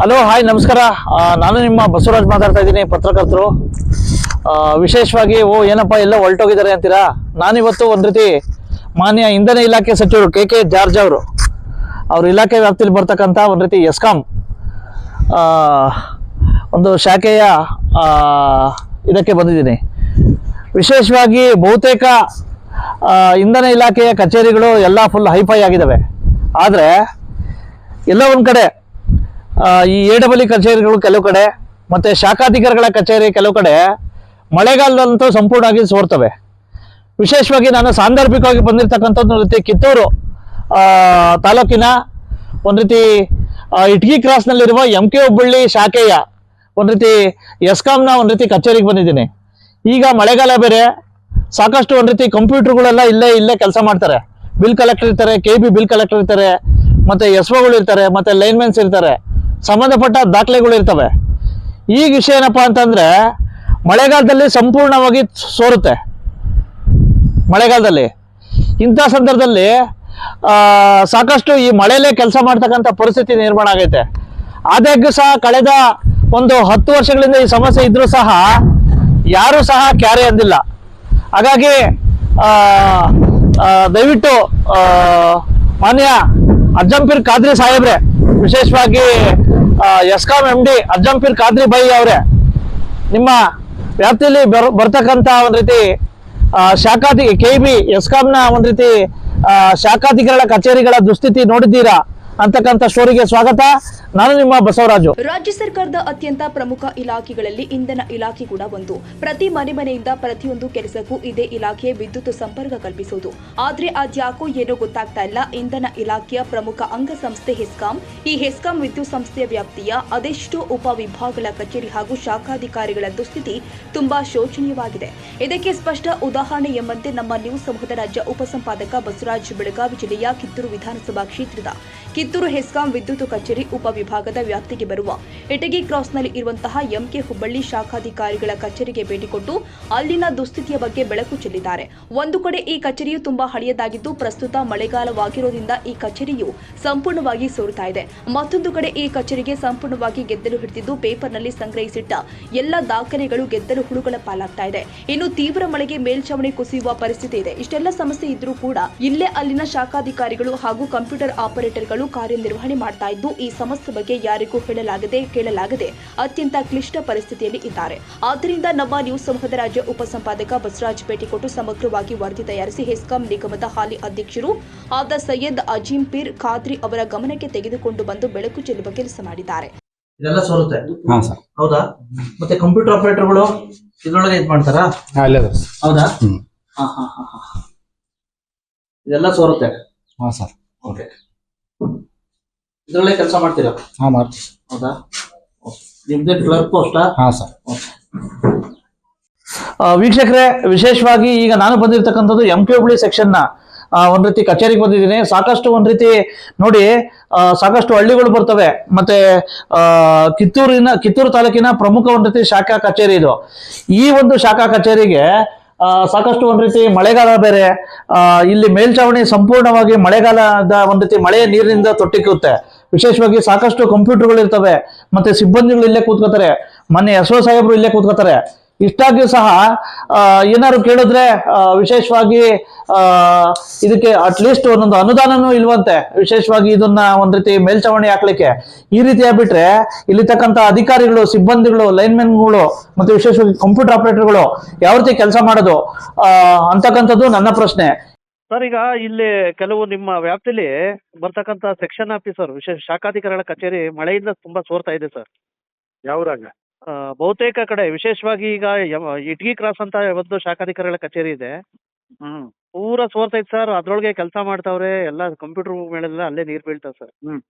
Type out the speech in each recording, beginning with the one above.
Hello hi ನಮಸ್ಕಾರ. ನಾನು ನಿಮ್ಮ ಬಸವರಾಜ್ ಮಾತಾಡ್ತಾ ಇದ್ದೀನಿ ಪತ್ರಕರ್ತರು. ವಿಶೇಷವಾಗಿ ಓ ಏನಪ್ಪ ಎಲ್ಲ ಹೊರಟೋಗಿದ್ದಾರೆ ಅಂತೀರಾ? ನಾನಿವತ್ತು ಒಂದು ರೀತಿ ಮಾನ್ಯ ಇಂಧನ ಇಲಾಖೆ ಸಚಿವರು ಕೆ ಕೆ ಜಾರ್ಜ್ ಅವರು ಅವ್ರ ಇಲಾಖೆ ವ್ಯಾಪ್ತಿಯಲ್ಲಿ ಬರ್ತಕ್ಕಂಥ ಒಂದು ರೀತಿ ಎಸ್ಕಾಂ ಆ, ಒಂದು ಶಾಖೆಯ ಇದಕ್ಕೆ ಬಂದಿದ್ದೀನಿ. ವಿಶೇಷವಾಗಿ ಬಹುತೇಕ ಇಂಧನ ಇಲಾಖೆಯ ಕಚೇರಿಗಳು ಎಲ್ಲ ಫುಲ್ ಹೈಫೈ ಆಗಿದ್ದಾವೆ ಆದರೆ ಎಲ್ಲ ಒಂದು ಕಡೆ ಈ ಎ ಡಬಲ್ ಕಚೇರಿಗಳು ಕೆಲವು ಕಡೆ ಮತ್ತೆ ಶಾಖಾಧಿಕಾರಿಗಳ ಕಚೇರಿ ಕೆಲವು ಕಡೆ ಮಳೆಗಾಲದಂತೂ ಸಂಪೂರ್ಣವಾಗಿ ಸೋರ್ತವೆ. ವಿಶೇಷವಾಗಿ ನಾನು ಸಾಂದರ್ಭಿಕವಾಗಿ ಬಂದಿರತಕ್ಕಂಥದ್ದು ರೀತಿ ಕಿತ್ತೂರು ತಾಲೂಕಿನ ಒಂದು ರೀತಿ ಇಟ್ಗಿ ಕ್ರಾಸ್ನಲ್ಲಿರುವ ಎಂ ಕೆ ಹುಬ್ಬಳ್ಳಿ ಶಾಖೆಯ ಒಂದು ರೀತಿ ಎಸ್ಕಾಂನ ಒಂದು ರೀತಿ ಕಚೇರಿಗೆ ಬಂದಿದ್ದೀನಿ. ಈಗ ಮಳೆಗಾಲ ಬೇರೆ, ಸಾಕಷ್ಟು ಒಂದು ರೀತಿ ಕಂಪ್ಯೂಟರ್ಗಳೆಲ್ಲ ಇಲ್ಲೇ ಇಲ್ಲೇ ಕೆಲಸ ಮಾಡ್ತಾರೆ. ಬಿಲ್ ಕಲೆಕ್ಟರ್ ಇರ್ತಾರೆ ಕೆ ಬಿ ಬಿಲ್ ಕಲೆಕ್ಟರ್ ಇರ್ತಾರೆ, ಮತ್ತೆ ಎಸ್ ಒಗಳು ಇರ್ತಾರೆ, ಮತ್ತೆ ಲೈನ್ಮೆನ್ಸ್ ಇರ್ತಾರೆ. ಸಂಬಂಧಪಟ್ಟ ದಾಖಲೆಗಳು ಇರ್ತವೆ. ಈಗ ವಿಷಯ ಏನಪ್ಪ ಅಂತಂದ್ರೆ, ಮಳೆಗಾಲದಲ್ಲಿ ಸಂಪೂರ್ಣವಾಗಿ ಸೋರುತ್ತೆ. ಮಳೆಗಾಲದಲ್ಲಿ. ಇಂಥ ಸಂದರ್ಭದಲ್ಲಿ ಸಾಕಷ್ಟು ಈ ಮಳೆಯಲ್ಲೇ ಕೆಲಸ ಮಾಡ್ತಕ್ಕಂಥ ಪರಿಸ್ಥಿತಿ ನಿರ್ಮಾಣ ಆಗೈತೆ. ಆದಾಗ್ಯೂ ಸಹ ಕಳೆದ ಒಂದು ಹತ್ತು ವರ್ಷಗಳಿಂದ ಈ ಸಮಸ್ಯೆ ಇದ್ರೂ ಸಹ ಯಾರೂ ಸಹ ಕ್ಯಾರೆ ಅಂದಿಲ್ಲ. ಹಾಗಾಗಿ ದಯವಿಟ್ಟು ಮಾನ್ಯ ಅಜ್ಜಂಪೀರ್ ಖಾದ್ರಿ ಸಾಹೇಬ್ರೆ, ವಿಶೇಷವಾಗಿ ESCOM M D Ajjampeer Khadri ಬೈ ಅವರೇ, ನಿಮ್ಮ ವ್ಯಾಪ್ತಿಯಲ್ಲಿ ಬರ್ ಬರ್ತಕ್ಕಂಥ ಒಂದು ರೀತಿ ಶಾಖಾಧಿ ಕೆ ಬಿ ಎಸ್ಕಾಂನ ಒಂದು ರೀತಿ ಶಾಖಾಧಿಕಾರಿಗಳ ಕಚೇರಿಗಳ ದುಸ್ಥಿತಿ ನೋಡಿದ್ದೀರಾ? ಅಂತಕ್ಕಂಥ ಸ್ಟೋರಿಗೆ ಸ್ವಾಗತ. ನಾನು ನಿಮ್ಮ ಬಸವರಾಜು. ರಾಜ್ಯ ಸರ್ಕಾರದ ಅತ್ಯಂತ ಪ್ರಮುಖ ಇಲಾಖೆಗಳಲ್ಲಿ ಇಂಧನ ಇಲಾಖೆ ಕೂಡ ಒಂದು. ಪ್ರತಿ ಮನೆ ಮನೆಯಿಂದ ಪ್ರತಿಯೊಂದು ಕೆಲಸಕ್ಕೂ ಇದೇ ಇಲಾಖೆ ವಿದ್ಯುತ್ ಸಂಪರ್ಕ ಕಲ್ಪಿಸುವುದು. ಆದ್ರೆ ಅದ್ಯಾಕೋ ಏನೋ ಗೊತ್ತಾಗ್ತಾ ಇಲ್ಲ. ಇಂಧನ ಇಲಾಖೆಯ ಪ್ರಮುಖ ಅಂಗಸಂಸ್ಥೆ ಹೆಸ್ಕಾಂ. ಈ ಹೆಸ್ಕಾಂ ವಿದ್ಯುತ್ ಸಂಸ್ಥೆಯ ವ್ಯಾಪ್ತಿಯ ಅದೆಷ್ಟೋ ಉಪವಿಭಾಗಗಳ ಕಚೇರಿ ಹಾಗೂ ಶಾಖಾಧಿಕಾರಿಗಳ ದುಸ್ಥಿತಿ ತುಂಬಾ ಶೋಚನೀಯವಾಗಿದೆ. ಇದಕ್ಕೆ ಸ್ಪಷ್ಟ ಉದಾಹರಣೆ ಎಂಬಂತೆ ನಮ್ಮ ನ್ಯೂಸ್ ಸಮೂಹದ ರಾಜ್ಯ ಉಪಸಂಪಾದಕ ಬಸವರಾಜ್ ಬೆಳಗಾವಿ ಜಿಲ್ಲೆಯ ಕಿತ್ತೂರು ವಿಧಾನಸಭಾ ಕ್ಷೇತ್ರದ ಕಿತ್ತೂರು ಹೆಸ್ಕಾಂ ವಿದ್ಯುತ್ ಕಚೇರಿ ಉಪವಿಭಾಗದ ವ್ಯಾಪ್ತಿಗೆ ಬರುವ ಇಟಗಿ ಕ್ರಾಸ್ನಲ್ಲಿ ಇರುವಂತಹ ಎಂಕೆ ಹುಬ್ಬಳ್ಳಿ ಶಾಖಾಧಿಕಾರಿಗಳ ಕಚೇರಿಗೆ ಭೇಟಿ ಕೊಟ್ಟು ಅಲ್ಲಿನ ದುಸ್ಥಿತಿಯ ಬಗ್ಗೆ ಬೆಳಕು ಚೆಲ್ಲಿದ್ದಾರೆ. ಒಂದು ಕಡೆ ಈ ಕಚೇರಿಯು ತುಂಬಾ ಹಳೆಯದಾಗಿದ್ದು, ಪ್ರಸ್ತುತ ಮಳೆಗಾಲವಾಗಿರೋದ್ರಿಂದ ಈ ಕಚೇರಿಯು ಸಂಪೂರ್ಣವಾಗಿ ಸೋರುತ್ತಾ ಇದೆ. ಮತ್ತೊಂದು ಕಡೆ ಈ ಕಚೇರಿಗೆ ಸಂಪೂರ್ಣವಾಗಿ ಗೆದ್ದಲು ಹಿಡಿದಿದ್ದು, ಪೇಪರ್ನಲ್ಲಿ ಸಂಗ್ರಹಿಸಿಟ್ಟ ಎಲ್ಲ ದಾಖಲೆಗಳು ಗೆದ್ದಲು ಹುಳುಗಳ ಪಾಲಾಗ್ತಾ ಇದೆ. ಇನ್ನು ತೀವ್ರ ಮಳೆಗೆ ಮೇಲ್ಛಾವಣಿ ಕುಸಿಯುವ ಪರಿಸ್ಥಿತಿ ಇದೆ. ಇಷ್ಟೆಲ್ಲ ಸಮಸ್ಯೆ ಇದ್ರೂ ಕೂಡ ಇಲ್ಲೇ ಅಲ್ಲಿನ ಶಾಖಾಧಿಕಾರಿಗಳು ಹಾಗೂ ಕಂಪ್ಯೂಟರ್ ಆಪರೇಟರ್ಗಳು ಕಾರ್ಯನಿರ್ವಹಣೆ ಮಾಡ್ತಾ ಇದ್ದು ಈ ಸಮಸ್ಯೆ ಬಗ್ಗೆ ಯಾರಿಗೂ ಹೇಳಲಾಗದೆ ಕೇಳಲಾಗದೆ ಅತ್ಯಂತ ಕ್ಲಿಷ್ಟ ಪರಿಸ್ಥಿತಿಯಲ್ಲಿ ಇದ್ದಾರೆ. ಆದ್ದರಿಂದ ನಮ್ಮ ನ್ಯೂಸ್ ಸಮೂಹದ ರಾಜ್ಯ ಉಪಸಂಪಾದಕ ಬಸವರಾಜ್ ಭೇಟಿ ಕೊಟ್ಟು ಸಮಗ್ರವಾಗಿ ವರದಿ ತಯಾರಿಸಿ ಹೆಸ್ಕಾಂ ನಿಗಮದ ಹಾಲಿ ಅಧ್ಯಕ್ಷರು ಆದ ಸೈಯದ್ ಅಜೀಂ ಪೀರ್ ಖಾದ್ರಿ ಅವರ ಗಮನಕ್ಕೆ ತೆಗೆದುಕೊಂಡು ಬಂದು ಬೆಳಕು ಚೆಲ್ಲುವ ಕೆಲಸ ಮಾಡಿದ್ದಾರೆ. ಇದೆಲ್ಲ ಸೋರುತ್ತೆ ಹೌದಾ? ಮತ್ತೆ ಕಂಪ್ಯೂಟರ್ ಆಪರೇಟರ್ಗಳು ಇದ್ರೊಳಗೆ ಇದ್ ಮಾಡ್ತಾರಾ? ಹಾ ಅಲ್ಲೇ ಸರ್. ಹೌದಾ? ಹಾ ಹಾ ಹಾ ಹಾ ಇದೆಲ್ಲ ಸೋರುತ್ತೆ ಹಾ ಸರ್. ಓಕೆ. ಇದರಲ್ಲೇ ಕೆಲಸ ಮಾಡ್ತೀರಾ? ಹಾ ಮಾಡ್ತೀವಿ ಹೌದಾ? ನಿಮ್ದೇ ಕ್ಲರ್ಕ್ ಪೋಸ್ಟಾ ಹಾ ಸರ್. ವೀಕ್ಷಕರೇ ವಿಶೇಷವಾಗಿ ಈಗ ನಾನು ಬಂದಿರತಕ್ಕಂಥದ್ದು ಎಂ ಕೆ ಹುಬ್ಳಿ ಸೆಕ್ಷನ್ನ ಒಂದ್ ರೀತಿ ಕಚೇರಿಗೆ ಬಂದಿದ್ದೀನಿ. ಸಾಕಷ್ಟು ಒಂದ್ ರೀತಿ ನೋಡಿ ಸಾಕಷ್ಟು ಹಳ್ಳಿಗಳು ಬರ್ತವೆ. ಮತ್ತೆ ಆ, ಕಿತ್ತೂರಿನ ಕಿತ್ತೂರು ತಾಲೂಕಿನ ಪ್ರಮುಖ ಒಂದ್ ರೀತಿ ಶಾಖಾ ಕಚೇರಿ ಇದು. ಈ ಒಂದು ಶಾಖಾ ಕಚೇರಿಗೆ ಆ, ಸಾಕಷ್ಟು ಒಂದ್ ರೀತಿ ಮಳೆಗಾಲ ಬೇರೆ. ಆ, ಇಲ್ಲಿ ಮೇಲ್ಛಾವಣಿ ಸಂಪೂರ್ಣವಾಗಿ ಮಳೆಗಾಲದ ಒಂದ್ ರೀತಿ ಮಳೆಯ ನೀರಿನಿಂದ ತೊಟ್ಟಿಕ್ಕುತ್ತೆ ವಿಶೇಷವಾಗಿ ಸಾಕಷ್ಟು ಕಂಪ್ಯೂಟರ್ಗಳು ಇರ್ತವೆ. ಮತ್ತೆ ಸಿಬ್ಬಂದಿಗಳು ಇಲ್ಲೇ ಕೂತ್ಕೋತಾರೆ. ಮೊನ್ನೆ ಎಸ್ ಒ ಸಾಹೇಬರು ಇಲ್ಲೇ ಕೂತ್ಕೋತಾರೆ. ಇಷ್ಟಾಗಿಯೂ ಸಹ ಏನಾದ್ರು ಕೇಳಿದ್ರೆ ವಿಶೇಷವಾಗಿ ಇದಕ್ಕೆ ಇದಕ್ಕೆ ಅಟ್ಲೀಸ್ಟ್ ಒಂದೊಂದು ಅನುದಾನನೂ ಇಲ್ವಂತೆ. ವಿಶೇಷವಾಗಿ ಇದನ್ನ ಒಂದ್ ರೀತಿ ಮೇಲ್ಚಾವಣಿ ಹಾಕ್ಲಿಕ್ಕೆ. ಈ ರೀತಿ ಆಗ್ಬಿಟ್ರೆ ಇಲ್ಲಿರ್ತಕ್ಕಂಥ ಅಧಿಕಾರಿಗಳು, ಸಿಬ್ಬಂದಿಗಳು ಲೈನ್ಮೆನ್ಗಳು ಮತ್ತೆ ವಿಶೇಷವಾಗಿ ಕಂಪ್ಯೂಟರ್ ಆಪರೇಟರ್ಗಳು ಯಾವ ರೀತಿ ಕೆಲಸ ಮಾಡೋದು? ಅಂತಕ್ಕಂಥದ್ದು ನನ್ನ ಪ್ರಶ್ನೆ. ಸರ್ ಈಗ ಇಲ್ಲಿ ಕೆಲವು ನಿಮ್ಮ ವ್ಯಾಪ್ತಿಲಿ ಬರ್ತಕ್ಕಂಥ ಸೆಕ್ಷನ್ ಆಫೀಸರ್ ವಿಶೇಷ ಶಾಖಾಧಿಕಾರಿಗಳ ಕಚೇರಿ ಮಳೆಯಿಂದ ತುಂಬಾ ಸೋರ್ತಾ ಇದೆ ಸರ್ ಯಾವ್ರಾಗ? ಆ, ಬಹುತೇಕ ಕಡೆ ವಿಶೇಷವಾಗಿ ಈಗ ಯಮ- ಇಟ್ಗಿ ಕ್ರಾಸ್ ಅಂತ ಒಂದು ಶಾಖಾಧಿಕಾರಿಗಳ ಕಚೇರಿ ಇದೆ. ಹ್ಮ್. ಪೂರಾ ಇದೆ ಸರ್ ಅದ್ರೊಳಗೆ ಕೆಲಸ ಮಾಡ್ತಾವ್ರೆ ಎಲ್ಲ ಕಂಪ್ಯೂಟರ್ ಮೇಲೆಲ್ಲ ಅಲ್ಲೇ ನೀರು ಬೀಳ್ತಾವೆ ಸರ್ ಹ್ಮ್.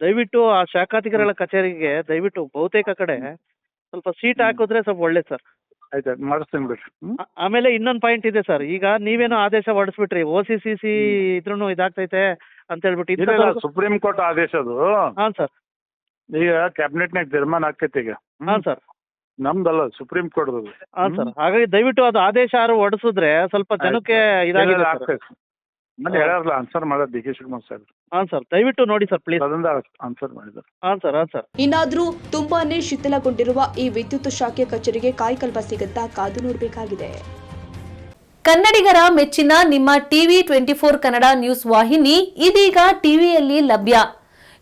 ದಯವಿಟ್ಟು ಆ ಶಾಖಾಧಿಕಾರಿಗಳ ಕಚೇರಿಗೆ ದಯವಿಟ್ಟು ಬಹುತೇಕ ಕಡೆ ಸ್ವಲ್ಪ ಸೀಟ್ ಹಾಕಿದ್ರೆ ಸ್ವಲ್ಪ ಒಳ್ಳೇದು ಸರ್ ಆಯ್ತು ಮಾಡಿಸ್ತೀನಿ ಬಿಡ್ರಿ ಹ್ಮ್? ಆಮೇಲೆ ಇನ್ನೊಂದು ಪಾಯಿಂಟ್ ಇದೆ ಸರ್ ಈಗ ನೀವೇನೋ ಆದೇಶ ಹೊರಡಿಸ್ಬಿಟ್ರಿ ಓ ಸಿ ಸಿ ಸಿ ಇದ್ರೂ ಇದಾಗ್ತೈತೆ ಅಂತ ಹೇಳ್ಬಿಟ್ಟು ಇಲ್ಲ ಇಲ್ಲ ಇಂಥದ್ದು- ಸುಪ್ರೀಂ ಕೋರ್ಟ್ ಆದೇಶ ಅದು. ಹಾಂ ಸರ್ ಈಗ ಕ್ಯಾಬಿನೆಟ್ನಾಗ ತೀರ್ಮಾನ ಆಗ್ತೈತೆ ಈಗ? ಹಾಂ ಸರ್ ನಮ್ದಲ್ಲ ಸುಪ್ರೀಂ ಕೋರ್ಟ್ ಹಾಂ ಸರ್ ಹಾಗಾಗಿ ದಯವಿಟ್ಟು ಅದು ಆದೇಶ ಯಾರು ಹೊರಡಿಸಿದ್ರೆ ಸ್ವಲ್ಪ ಜನಕ್ಕೆ ಇದಾಗಿದೆ ಸರ್ ಆಗ್ತೈತಿ? ಮೊನ್ನೆ ಹೇಳ್ಯಾರಲ್ಲ ಆನ್ಸರ್ ಮಾಡೋದು ಡಿ ಕೆ ಶಿವಕುಮಾರ್ ಸರ್ ಹಾಂ ಸರ್ ದಯವಿಟ್ಟು ನೋಡಿ ಸರ್ ಪ್ಲೀಸ್ ಅದರಿಂದ ಆನ್ಸರ್ ಮಾಡಿದ್ದಾರೆ. ಹಾಂ ಸರ್ ಹಾಂ ಸರ್ ಇನ್ನಾದ್ರೂ ತುಂಬಾನೇ ಶಿಥಿಲಗೊಂಡಿರುವ ಈ ವಿದ್ಯುತ್ ಶಾಖೆ ಕಚೇರಿಗೆ ಕಾಯ್ಕಲ್ಪ ಸಿಗುತ್ತಾ ಕಾದು ನೋಡಬೇಕಾಗಿದೆ. ಕನ್ನಡಿಗರ ಮೆಚ್ಚಿನ ನಿಮ್ಮ TV twenty four Kannada news ವಾಹಿನಿ ಇದೀಗ ಟಿವಿಯಲ್ಲಿ ಲಭ್ಯ.